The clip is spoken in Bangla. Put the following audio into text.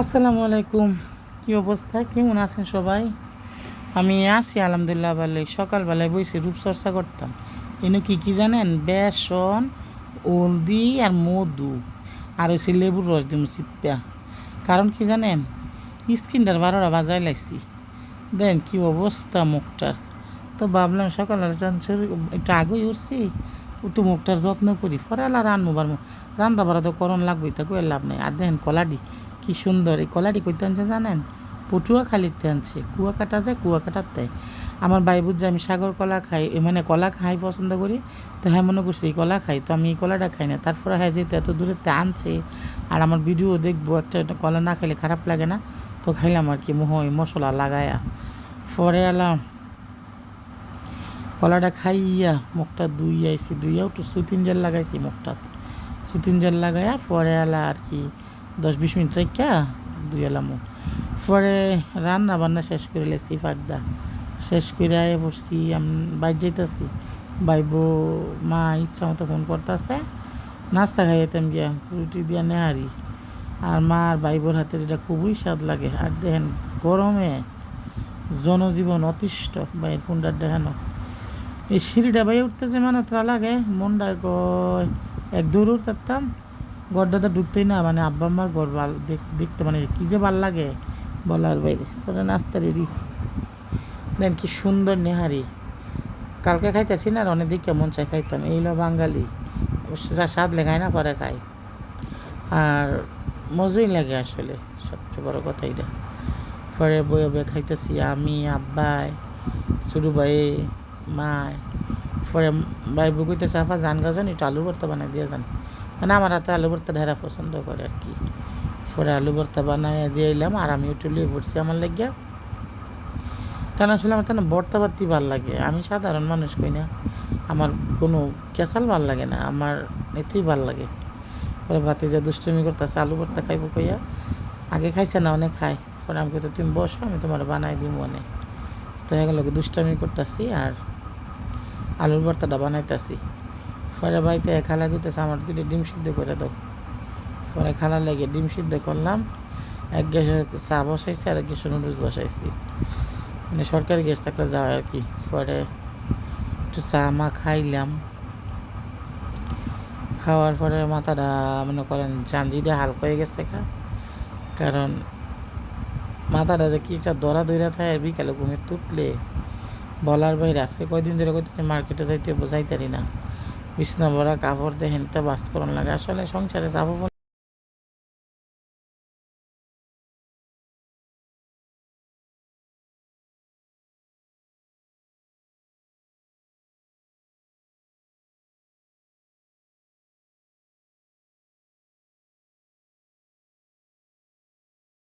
আসসালামু আলাইকুম। কি অবস্থা? কেমন আছেন সবাই? আমি আছি, আলহামদুলিল্লাহ, ভালোই। সকালবেলায় বসে রূপচর্চা করতাম। এনে কি কি জানেন? বেসন, হলদি আর মধু। আর হচ্ছে লেবুর রস দিম চিপ্পা কারণ কি জানেন? স্কিনটার বারোটা বাজাই লাগছি দেন কি অবস্থা মুখটার? তো ভাবলাম সকালে চান একটু আগেই উঠছি। একটু মুখটার যত্ন করি। পরে আলা রান্নু বাড়া তো করণ লাগবেই, তা লাভ নাই। আর দেখেন কলাডি। কি সুন্দর, এই কলাটি কইতে আনছে জানেন? পটুয়া খালিতে আনছে কুয়া কাটা যায় কুয়া কাটার দেয় আমার ভাই বুঝছে আমি সাগর কলা খাই মানে কলা খাই পছন্দ করি, তো হ্যাঁ মনে করছি এই কলা খাই, তো আমি এই কলাটা খাই না। তারপরে হ্যাঁ যেহেতু এত দূরে তে আনছে, আর আমার ভিডিও দেখব, একটা কলা না খাইলে খারাপ লাগে না, তো খাইলাম আর কি, মোহ মশলা লাগায়া। পরে এলাম কলাটা খাইয়া মুখটা দুই আইছি দুইয়া একটু সুতিন জেল লাগাইছি মুখটা সুতিন জেল লাগাইয়া পরে এলা আর কি দশ বিশ মিনিট রেখা দুই এলাম। পরে রান্না বান্না শেষ করে লেছি ফাঁকদা শেষ করে আয় পড়ছি, আমি, বাইর যাইতেছি। বাইবো মা ইচ্ছা মতো ফোন করতেছে। নাস্তা খাইতাম গিয়া রুটি দিয়া নেহারি। আর মা আর বাইবোর হাতের এটা খুবই স্বাদ লাগে। আর দেখেন গরমে জনজীবন অতিষ্ঠ বাইর ফোনটার দেখানো। এই সিঁড়িটা বাইরে উঠতেছে মানে তোরা লাগে। মনটা কয়, এক দূর উঠতাম। গড়টাতে ঢুকতেই না মানে আব্বা আম্মার দেখ- দেখতে মানে কী যে ভালো লাগে। বলার বাইরে পরে নাস্তা রেডি দেন কি সুন্দর নেহারি। কালকে খাইতেছি না, আর অনেক দিক কেমন চাই খাইতাম। এইগুলো বাঙালি। যা স্বাদ লেখায় না, পরে খাই। আর মজুই লাগে আসলে, সবচেয়ে বড় কথা এটা পরে বয়ে বয়ে খাইতেছি আমি, আব্বাই, ছোটো ভাই মায় পরে ভাই বুকুইতে চাফা জান গাজন একটু আলু ভর্তা বানাই দিয়ে যান। মানে আমার হাতে আলু ভর্তা ঢেরা পছন্দ করে আর কি। পরে আলু ভর্তা বানাইয়া দিয়ে এলাম আর আমি একটু লিয়ে পড়ছি আমার লাগিয়া। কারণ আসলে আমার তো না ভর্তা বাত্তি ভালো লাগে। আমি সাধারণ মানুষ কই না, আমার কোনো কেঁচাল ভালো লাগে না, আমার এতেই ভালো লাগে। পরে ভাতে যা দুষ্টুমি করতেছে, আলু ভর্তা খাইবো কইয়া, আগে খাইছে না, অনেক খাই পরে আমি কইতো, তুমি বসো, আমি তোমার বানাই দিব অনেক। তো এগুলো দুষ্টামি করতেছি আর আলুর ভর্তাটা বানাইতেছি। পরে বাড়িতে খালা গিতেছে আমার দুটো ডিম সিদ্ধ করে দাও। পরে খালা লেগে ডিম সিদ্ধ করলাম। এক গ্যাসে চা বসাইছি আর এক গ্যাসে নুডলস বসাইছি। মানে সরকারি গ্যাস থাকলে যাওয়া আর কি। পরে একটু চা মা খাইলাম। খাওয়ার পরে মাথাটা, মনে করেন জাঞ্জিটা হালকা হয়ে গেছে খা কারণ মাথাটা যে কি একটা দরা দইরা থাকে, আর বিকালে ঘুমে তুটলে বলার বাইরে আজকে কয়দিন ধরে করতেছে মার্কেটে যাইতে বোঝাইতারি না। বিছনা ভরা কাপড় দেখেন তো বাস করুন লাগে। আসলে সংসারে চাপো